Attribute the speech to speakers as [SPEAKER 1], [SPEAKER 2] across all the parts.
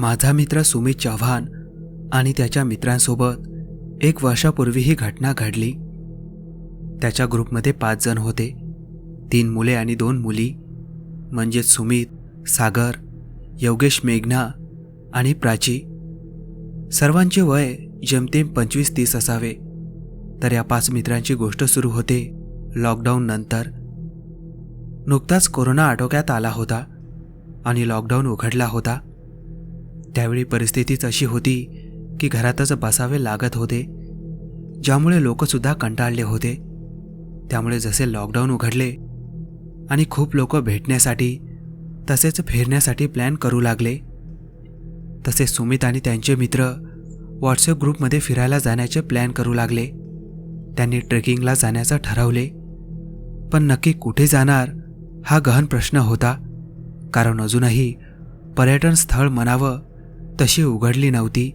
[SPEAKER 1] माझा मित्र सुमित चव्हाण आणि त्याच्या मित्रांसोबत एक वर्षापूर्वी ही घटना घडली. त्याच्या ग्रुपमध्ये पाच जण होते. तीन मुले आणि दोन मुली म्हणजेच सुमित सागर योगेश मेघना आणि प्राची. सर्वांचे वय जेमतेम पंचवीस तीस असावे. तर या पाच मित्रांची गोष्ट सुरू होते लॉकडाऊन नंतर. नुकताच कोरोना आटोक्यात आला होता आणि लॉकडाऊन उघडला होता. त्यावेळी परिस्थितीच अशी होती की घरातच बसावे लागत होते ज्यामुळे लोकसुद्धा कंटाळले होते. त्यामुळे जसे लॉकडाऊन उघडले आणि खूप लोक भेटण्यासाठी तसेच फिरण्यासाठी प्लॅन करू लागले. तसे सुमित आणि त्यांचे मित्र व्हॉट्सअप ग्रुपमध्ये फिरायला जाण्याचे प्लॅन करू लागले. त्यांनी ट्रेकिंगला जाण्याचं ठरवले. पण नक्की कुठे जाणार हा गहन प्रश्न होता. कारण अजूनही पर्यटन स्थळ म्हणावं तशी उघडली नव्हती.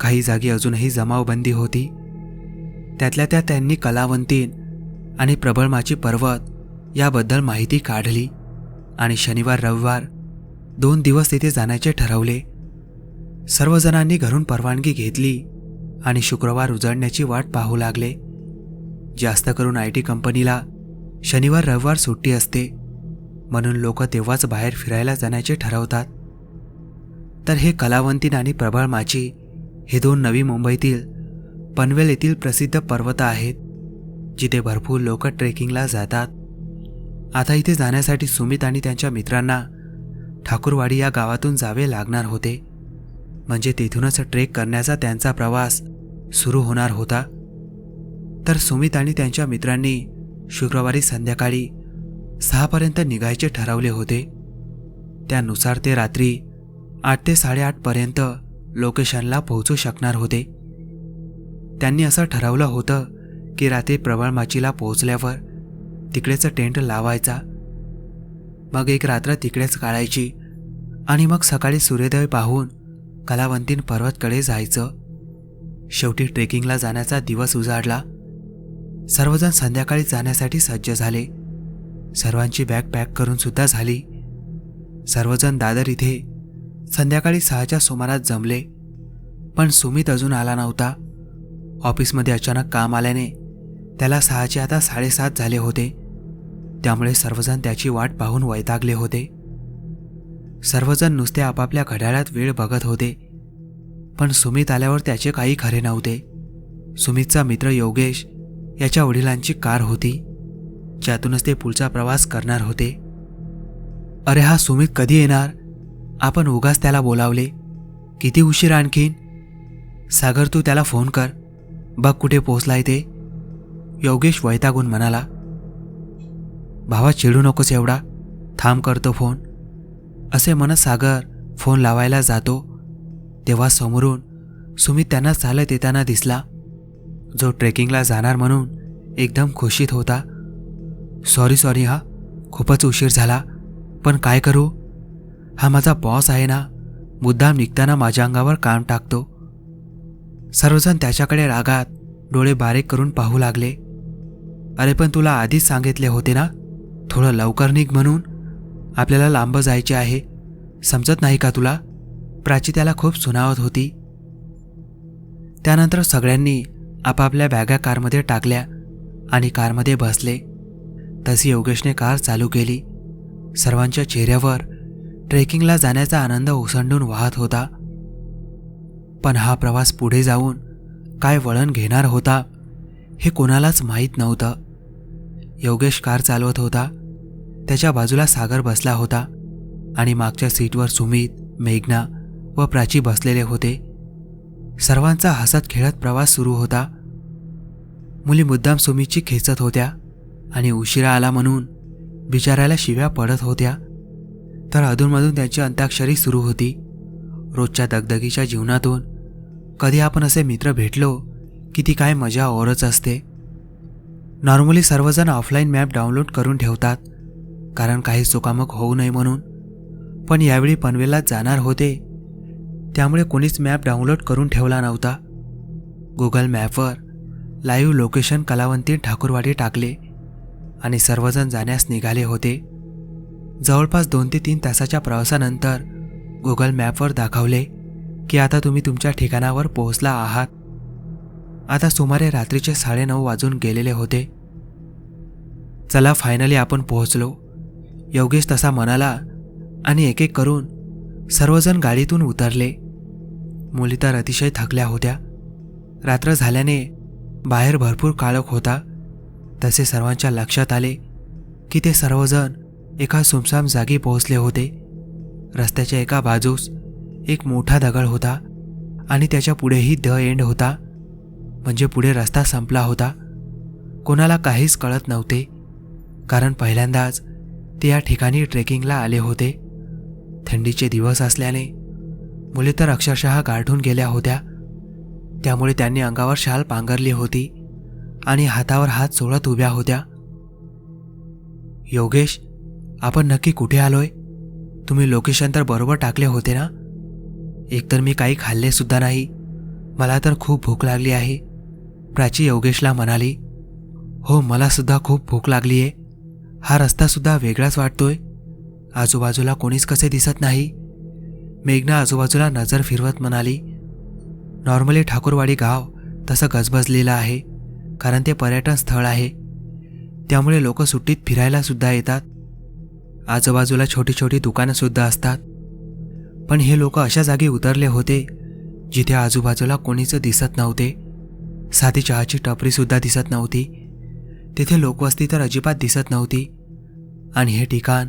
[SPEAKER 1] काही जागी अजूनही जमावबंदी होती. त्यातल्या त्या त्यांनी कलावंतीन आणि प्रबळमाची पर्वत याबद्दल माहिती काढली आणि शनिवार रविवार दोन दिवस तिथे जाण्याचे ठरवले. सर्वजणांनी घरून परवानगी घेतली आणि शुक्रवार उजळण्याची वाट पाहू लागले. जास्त करून आय टी कंपनीला शनिवार रविवार सुट्टी असते म्हणून लोक तेव्हाच बाहेर फिरायला जाण्याचे ठरवतात. तर हे कलावंतीन आणि प्रबळ माची हे दोन नवी मुंबईतील पनवेल येथील प्रसिद्ध पर्वत आहेत जिथे भरपूर लोक ट्रेकिंगला जातात. आता इथे जाण्यासाठी सुमित आणि त्यांच्या मित्रांना ठाकूरवाडी या गावातून जावे लागणार होते. म्हणजे तिथूनच ट्रेक करण्याचा त्यांचा प्रवास सुरू होणार होता. तर सुमित आणि त्यांच्या मित्रांनी शुक्रवारी संध्याकाळी सहापर्यंत निघायचे ठरवले होते. त्यानुसार ते रात्री आठ ते साडेआठपर्यंत लोकेशनला पोहोचू शकणार होते. त्यांनी असं ठरवलं होतं की रात्री प्रबळ माचीला पोहोचल्यावर तिकडेच टेंट लावायचा. मग एक रात्र तिकडेच काढायची आणि मग सकाळी सूर्योदय पाहून कलावंतीन पर्वतकडे जायचं. शेवटी ट्रेकिंगला जाण्याचा दिवस उजाडला. सर्वजण संध्याकाळी जाण्यासाठी सज्ज झाले. सर्वांची बॅग पॅक करून सुद्धा झाली. सर्वजण दादर इथे संध्याकाळी सहाच्या सुमारास जमले. पण सुमित अजून आला नव्हता. ऑफिसमध्ये अचानक काम आल्याने त्याला सहाचे आता साडेसात झाले होते. त्यामुळे सर्वजण त्याची वाट पाहून वैतागले होते. सर्वजण नुसते आपापल्या घड्याळात वेळ बघत होते. पण सुमित आल्यावर त्याचे काही खरे नव्हते. सुमितचा मित्र योगेश याच्या वडिलांची कार होती. ज्यातूनच ते पुढचा प्रवास करणार होते. अरे हा सुमित कधी येणार? आपण उगाच त्याला बोलावले. किती उशीर आणखीन? सागर तू त्याला फोन कर. बघ कुठे पोचलाय ते. योगेश वैतागून म्हणाला. भावा चिडू नकोस एवढा. थांब करतो फोन. असे म्हणत सागर फोन लावायला जातो. तेव्हा समोरून सुमित त्यांना चालत येताना दिसला. जो ट्रेकिंगला जाणार म्हणून एकदम खुशीत होता. सॉरी सॉरी हा. खूपच उशीर झाला. पण काय करू? हा माझा बॉस आहे ना? मुद्दाम निघताना माझ्या अंगावर काम टाकतो. सर्वजण त्याच्याकडे रागात डोळे बारीक करून पाहू लागले. अरे पण तुला आधीच सांगितले होते ना? थोडं लवकर निघ म्हणून. आपल्याला लांब जायचे आहे. समजत नाही का तुला? प्राची त्याला खूप सुनावत होती. त्यानंतर सगळ्यांनी आपापल्या बॅगा कारमध्ये टाकल्या आणि कारमध्ये बसले. तशी योगेशने कार चालू केली. सर्वांच्या चेहऱ्यावर ट्रेकिंगला जाण्याचा आनंद ओसंडून वाहत होता. पण हा प्रवास पुढे जाऊन काय वळण घेणार होता हे कोणालाच माहीत नव्हतं. योगेश कार चालवत होता. त्याच्या बाजूला सागर बसला होता आणि मागच्या सीटवर सुमित मेघना व प्राची बसलेले होते. सर्वांचा हसत खेळत प्रवास सुरू होता. मुली मुद्दाम सुमितची खेचत होत्या आणि उशिरा आला म्हणून बिचारायला शिव्या पडत होत्या. तर अधूनमधून त्यांची अंताक्षरी सुरू होती. रोजच्या दगदगीच्या जीवनातून कधी आपण असे मित्र भेटलो की ती काय मजा औरच असते? नॉर्मली सर्वजण ऑफलाईन मॅप डाउनलोड करून ठेवतात कारण काही चुकामक होऊ नये म्हणून. पण यावेळी पनवेलला जाणार होते त्यामुळे कोणीच मॅप डाउनलोड करून ठेवला नव्हता. गुगल मॅपवर लाईव्ह लोकेशन कलावंती ठाकूरवाडी टाकले आणि सर्वजण जाण्यास निघाले होते. जवळपास दोन ते तीन तासाच्या प्रवासानंतर गुगल मॅपवर दाखवले की आता तुम्ही तुमच्या ठिकाणावर पोहोचला आहात. आता सुमारे रात्रीचे साडेनऊ वाजून गेलेले होते. चला फायनली आपण पोहोचलो. योगेश तसा म्हणाला आणि एक एक करून सर्वजण गाडीतून उतरले. मुली तर अतिशय थकल्या होत्या. रात्र झाल्याने बाहेर भरपूर काळोख होता. तसे सर्वांच्या लक्षात आले की ते सर्वजण एका सुमसाम जागी पोहोचले होते. रस्त्याच्या एका बाजूस एक मोठा दगड होता आणि त्याच्या पुढेही द एंड होता. म्हणजे पुढे रस्ता संपला होता. कोणाला काहीच कळत नव्हते. कारण पहिल्यांदाच ते या ठिकाणी ट्रेकिंगला आले होते. थंडीचे दिवस असल्याने मुले तर अक्षरशः गाठून गेल्या होत्या. त्यामुळे त्यांनी अंगावर शाल पांघरली होती आणि हातावर हात सोडत उभ्या होत्या. योगेश आपण नक्की कुठे आलोय? तुम्ही लोकेशन तर बरोबर टाकले होते ना? एकतर मी काही खाल्ले सुद्धा नाही. मला तर खूप भूक लागली आहे. प्राची योगेशला म्हणाली हो मला सुद्धा खूप भूक लागली आहे. हा रस्ता सुद्धा वेगळाच वाटतोय. आजूबाजूला कोणीच कसे दिसत नाही. मेघना आजूबाजूला नजर फिरवत म्हणाली नॉर्मली ठाकूरवाडी गाव तसं गजबजलेलं आहे कारण ते पर्यटन स्थळ आहे. त्यामुळे लोक सुट्टीत फिरायला सुद्धा येतात. आजूबाजूला छोटी छोटी दुकानं सुद्धा असतात. पण हे लोक अशा जागी उतरले होते जिथे आजूबाजूला कोणीच दिसत नव्हते. साधी चहाची टपरी सुद्धा दिसत नव्हती. तिथे लोकवस्ती तर अजिबात दिसत नव्हती. आणि हे ठिकाण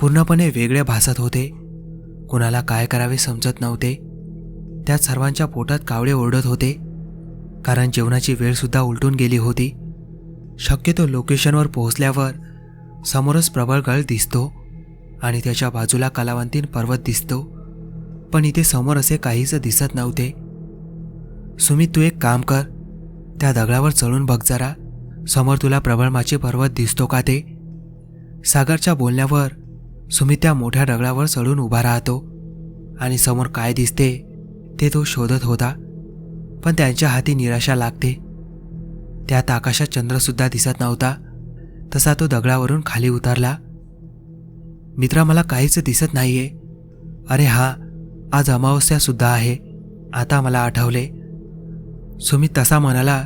[SPEAKER 1] पूर्णपणे वेगळे भासत होते. कुणाला काय करावे समजत नव्हते. त्यात सर्वांच्या पोटात कावळे ओरडत होते. कारण जेवणाची वेळसुद्धा उलटून गेली होती. शक्यतो लोकेशनवर पोहोचल्यावर समोरच प्रबळ गळ दिसतो आणि त्याच्या बाजूला कलावंतीन पर्वत दिसतो. पण इथे समोर असे काहीच दिसत नव्हते. सुमित तू एक काम कर. त्या दगडावर चढून बघ जरा. समोर तुला प्रबळमाचे पर्वत दिसतो का ते? सागरच्या बोलण्यावर सुमित त्या मोठ्या दगडावर चढून उभा राहतो आणि समोर काय दिसते ते तो शोधत होता. पण त्यांच्या हाती निराशा लागते. त्यात आकाशात चंद्रसुद्धा दिसत नव्हता. तसा तो दगडावरून खाली उतरला. मित्रा मला काहीच दिसत नाहीये. अरे हा आज अमावस्या सुद्धा आहे. आता मला आठवले. सुमित तसा म्हणाला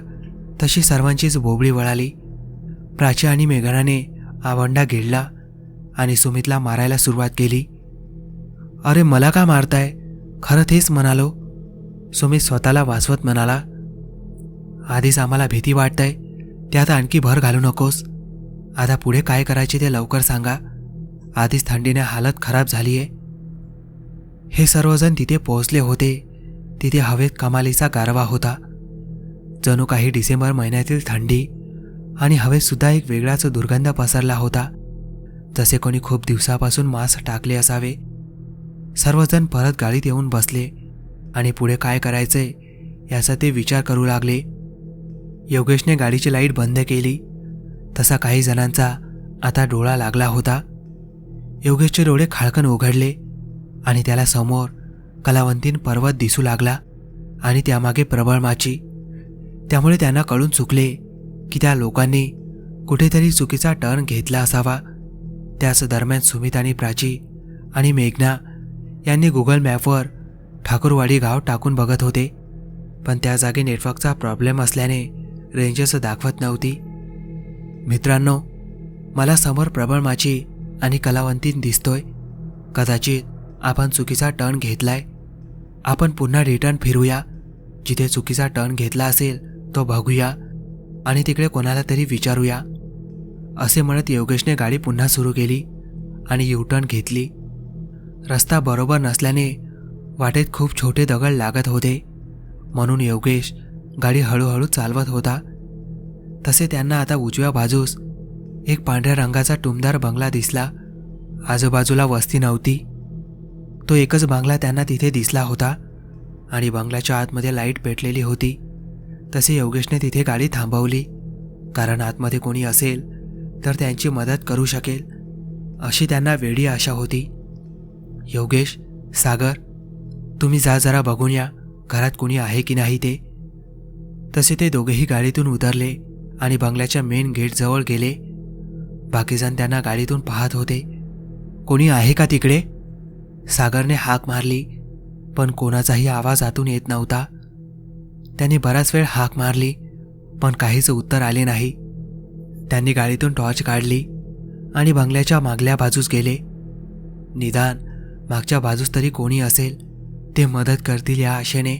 [SPEAKER 1] तशी सर्वांचीच बोबळी वळाली. प्राची आणि मेघनाने आवंडा गिळला आणि सुमितला मारायला सुरुवात केली. अरे मला का मारताय? खरं तेच म्हणालो. सुमित स्वतःला वाचवत म्हणाला आधीच आम्हाला भीती वाटतंय त्यात आणखी भर घालू नकोस. आता पुढे काय करायचे ते लवकर सांगा. आधीच थंडीने हालत खराब झालीये. हे सर्वजण तिथे पोहोचले होते. तिथे हवेत कमालीचा गारवा होता. जणू काही डिसेंबर महिन्यातील थंडी आणि हवेत सुद्धा एक वेगळाच दुर्गंध पसरला होता. जसे कोणी खूप दिवसापासून मास्क टाकले असावे. सर्वजण परत गाडीत येऊन बसले. आणि पुढे काय करायचंय याचा ते विचार करू लागले. योगेशने गाडीची लाइट बंद केली. तसा काही जणांचा आता डोळा लागला होता. योगेशचे डोळे खाळकन उघडले आणि त्याला समोर कलावंतीन पर्वत दिसू लागला आणि त्यामागे प्रबळ माची. त्यामुळे त्यांना कळून चुकले की त्या लोकांनी कुठेतरी चुकीचा टर्न घेतला असावा. त्याच दरम्यान सुमित आणि प्राची आणि मेघना यांनी गुगल मॅपवर ठाकूरवाडी गाव टाकून बघत होते. पण त्या जागी नेटवर्कचा प्रॉब्लेम असल्याने रेंजर्स दाखवत नव्हती. मित्रांनो मला समोर प्रबळ माची आणि कलावंतीन दिसतोय. कदाचित आपण चुकीचा टर्न घेतलाय. आपण पुन्हा रिटर्न फिरूया. जिथे चुकीचा टर्न घेतला असेल तो बघूया. आणि तिकडे कोणाला तरी विचारूया. असे म्हणत योगेशने गाडी पुन्हा सुरू केली आणि यूटर्न घेतली. रस्ता बरोबर नसल्याने वाटेत खूप छोटे दगड लागत होते. म्हणून योगेश गाडी हळूहळू चालवत होता. तसे त्यांना आता उजव्या बाजूस एक पांढऱ्या रंगाचा टुमदार बंगला दिसला. आजूबाजूला वस्ती नव्हती. तो एकच बंगला त्यांना तिथे दिसला होता आणि बंगल्याच्या आतमध्ये लाइट पेटलेली होती. तसे योगेशने तिथे गाडी थांबवली. कारण आतमध्ये कोणी असेल तर त्यांची मदत करू शकेल अशी त्यांना वेडी आशा होती. योगेश सागर तुम्ही जा जरा बघून या घरात कोणी आहे की नाही ते. तसे ते दोघेही गाडीतून उतरले. आणि बंगल्याच्या मेन गेटजवळ गेले. बाकीजण त्यांना गाडीतून पाहत होते. कोणी आहे का तिकडे? सागरने हाक मारली पण कोणाचाही आवाज आतून येत नव्हता. त्यांनी बराच वेळ हाक मारली पण काहीच उत्तर आले नाही. त्यांनी गाडीतून टॉर्च काढली आणि बंगल्याच्या मागल्या बाजूस गेले. निदान मागच्या बाजूस तरी कोणी असेल ते मदत करतील या आशेने.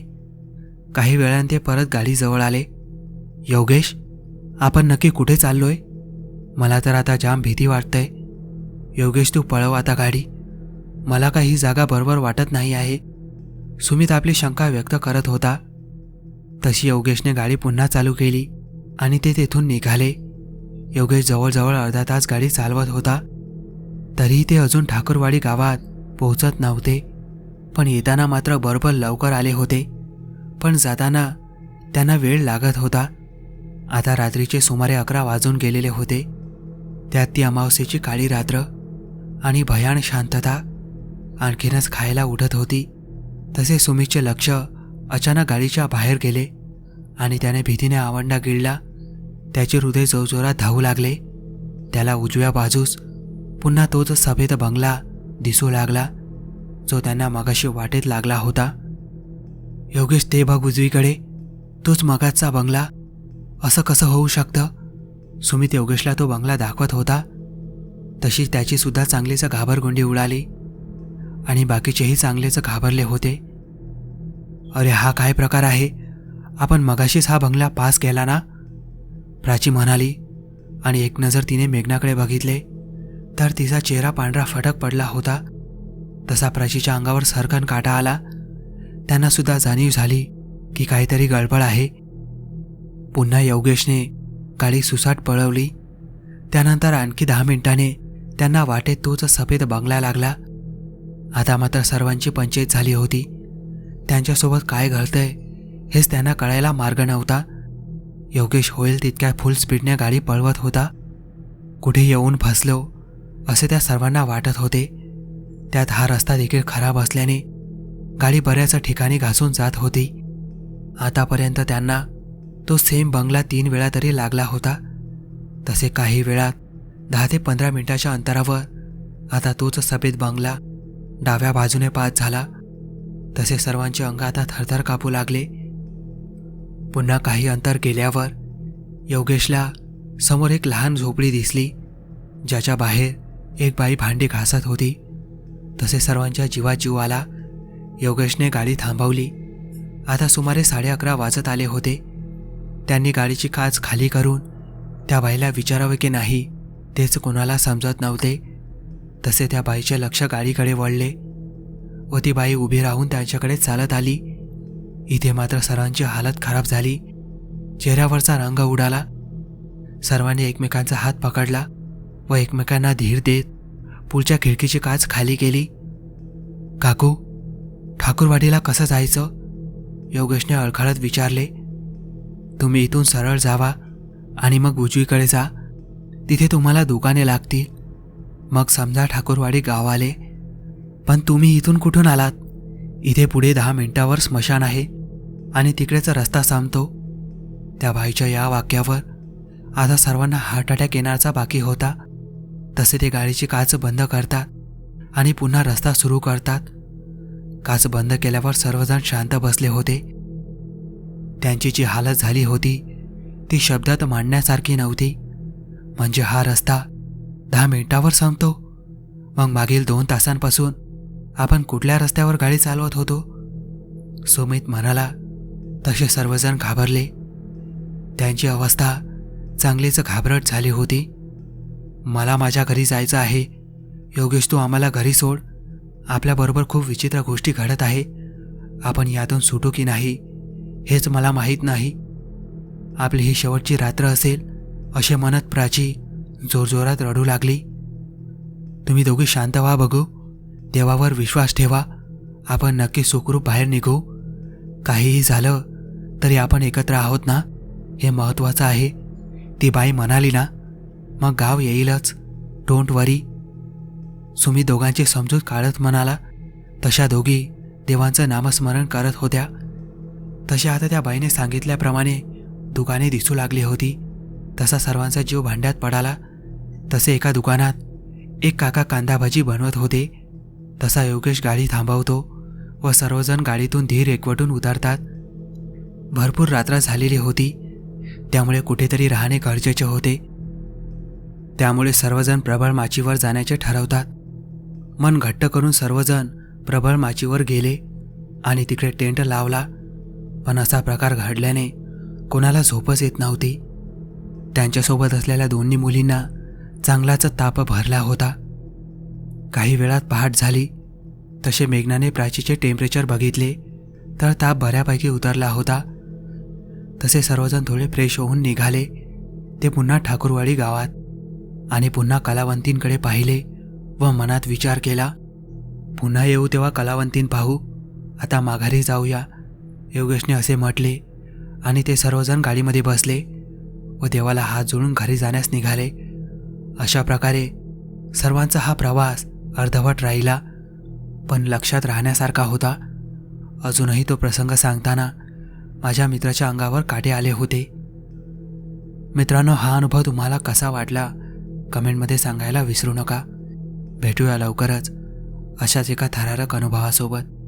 [SPEAKER 1] काही वेळाने ते परत गाडीजवळ आले. योगेश आपण नक्की कुठे चाललोय? मला तर आता जाम भीती वाटतंय. योगेश तू पळव आता गाडी. मला काही जागा बरोबर वाटत नाही आहे. सुमित आपली शंका व्यक्त करत होता. तशी योगेशने गाडी पुन्हा चालू केली आणि ते तेथून निघाले. योगेश जवळजवळ अर्धा तास गाडी चालवत होता. तरीही ते अजून ठाकूरवाडी गावात पोहोचत नव्हते. पण येताना मात्र बरोबर लवकर आले होते. पण जाताना त्यांना वेळ लागत होता. आता रात्रीचे सुमारे अकरा वाजून गेलेले होते. त्यात ती अमावस्येची काळी रात्र आणि भयान शांतता आणखीनच खायला उठत होती. तसे सुमितचे लक्ष अचानक गाडीच्या बाहेर गेले आणि त्याने भीतीने आवंडा गिळला. त्याचे हृदय जोरजोरात धावू लागले. त्याला उजव्या बाजूस पुन्हा तोच सभेत बंगला दिसू लागला जो त्यांना मगाशी वाटेत लागला होता. योगेश ते बघ उजवीकडे. तोच मगाचा बंगला. असं कसं होऊ शकतं? सुमित योगेशला तो बंगला दाखवत होता. तशी त्याचीसुद्धा चांगलीच घाबरगुंडी उडाली. आणि बाकीचेही चांगलेच घाबरले होते. अरे हा काय प्रकार आहे? आपण मगाशीच हा बंगला पास केला ना? प्राची म्हणाली. आणि एक नजर तिने मेघनाकडे बघितले. तर तिचा चेहरा पांढरा फटक पडला होता. तसा प्राचीच्या अंगावर सरकन काटा आला. त्यांना सुद्धा जाणीव झाली की काहीतरी गडबड आहे. पुन्हा योगेशने गाडी सुसाट पळवली. त्यानंतर आणखी दहा मिनिटाने त्यांना वाटेत तोच सफेद बंगला लागला. आता मात्र सर्वांची पंचायत झाली होती. त्यांच्यासोबत काय घडतंय हेच त्यांना कळायला मार्ग नव्हता. योगेश होईल तितक्या फुल स्पीडने गाडी पळवत होता. कुठे येऊन फसलो असे त्या सर्वांना वाटत होते. त्यात हा रस्ता देखील खराब असल्याने गाडी बऱ्याच ठिकाणी घासून जात होती. आतापर्यंत त्यांना तो सेम बंगला तीन वेळा तरी लागला होता. तसे काही वेळात दहा ते पंधरा मिनिटाच्या अंतरावर आता तोच सफेद बंगला डाव्या बाजूने पास झाला. तसे सर्वांचे अंग आता थरथर कापू लागले. पुन्हा काही अंतर गेल्यावर योगेशला समोर एक लहान झोपडी दिसली ज्याच्या बाहेर एक बाई भांडी घासत होती. तसे सर्वांच्या जीवात जीव आला. योगेशने गाडी थांबवली. आता सुमारे साडे अकरा वाजत आले होते. त्यांनी गाडीची काच खाली करून त्या बाईला विचारावे की नाही तेच कोणाला समजत नव्हते. तसे त्या बाईचे लक्ष गाडीकडे वळले. व ती बाई उभी राहून त्यांच्याकडे चालत आली. इथे मात्र सर्वांची हालत खराब झाली. चेहऱ्यावरचा रंग उडाला. सर्वांनी एकमेकांचा हात पकडला व एकमेकांना धीर देत पुढच्या खिडकीची काच खाली केली. काकू ठाकूरवाडीला कसं जायचं? योगेशने अडखळत विचारले. तुम्ही इथून सरळ जावा आणि मग उजवीकडे जा. तिथे तुम्हाला दुकाने लागतील. मग समजा ठाकूरवाडी गाव आले पण तुम्ही इथून कुठून आलात? इथे पुढे दहा मिनिटावर स्मशान आहे आणि तिकडेचा रस्ता संपतो त्या बाईच्या या वाक्यावर आता सर्वांना हार्ट अटॅक येणारचा बाकी होता. तसे ते गाडीची काच बंद करतात आणि पुन्हा रस्ता सुरू करतात. काच बंद केल्यावर सर्वजण शांत बसले होते. त्यांची जी हालत झाली होती ती शब्दात मांडण्यासारखी नव्हती. म्हणजे हा रस्ता दहा मिनिटावर संपतो. मग मागील दोन तासांपासून आपण कुठल्या रस्त्यावर गाडी चालवत होतो? सुमित म्हणाला तसे सर्वजण घाबरले. त्यांची अवस्था चांगलीच घाबरट झाली होती. मला माझ्या घरी जायचं आहे. योगेश तू आम्हाला घरी सोड. आपल्याबरोबर खूप विचित्र गोष्टी घडत आहे. आपण यातून सुटू की नाही? हेच मला माहीत नाही. आपली ही शेवटची रात्र असेल असे म्हणत प्राची जोरजोरात रडू लागली. तुम्ही दोघी शांत व्हा बघू. देवावर विश्वास ठेवा. आपण नक्की सुखरूप बाहेर निघू. काहीही झालं तरी आपण एकत्र आहोत ना? हे महत्त्वाचं आहे. ती बाई म्हणाली ना मग गाव येईलच. डोंट वरी सुमी दोघांची समजूत काढत म्हणाला. तशा दोघी देवांचं नामस्मरण करत होत्या. तशा आता त्या बाईने सांगितल्याप्रमाणे दुकाने दिसू लागली होती. तसा सर्वांचा जीव भांड्यात पडाला. तसे एका दुकानात एक काका कांदा भाजी बनवत होते. तसा योगेश गाडी थांबवतो व सर्वजण गाडीतून धीर एकवटून उतरतात. भरपूर रात्र झालेली होती. त्यामुळे कुठेतरी राहणे गरजेचे होते. त्यामुळे सर्वजण प्रबळ माचीवर जाण्याचे ठरवतात. मन घट्ट करून सर्वजण प्रबळ माचीवर गेले आणि तिकडे टेंट लावला. पण असा प्रकार घडल्याने कोणाला झोपच येत नव्हती. त्यांच्यासोबत असलेल्या दोन्ही मुलींना चांगलाच ताप भरला होता. काही वेळात पहाट झाली. तसे मेघनाने प्राचीचे टेम्परेचर बघितले तर ताप बऱ्यापैकी उतरला होता. तसे सर्वजण थोडे फ्रेश होऊन निघाले. ते पुन्हा ठाकूरवाडी गावात आणि पुन्हा कलावंतींकडे पाहिले व मनात विचार केला. पुन्हा येऊ तेव्हा कलावंतीन पाहू. आता माघारी जाऊया. योगेशने असे म्हटले आणि ते सर्वजण गाडीमध्ये बसले व देवाला हात जोडून घरी जाण्यास निघाले. अशा प्रकारे सर्वांचा हा प्रवास अर्धवट राहिला पण लक्षात राहण्यासारखा होता. अजूनही तो प्रसंग सांगताना माझ्या मित्राच्या अंगावर काटे आले होते. मित्रांनो हा अनुभव तुम्हाला कसा वाटला? कमेंटमध्ये सांगायला विसरू नका. भेटूया लवकरच अशाच एका थरारक अनुभवासोबत.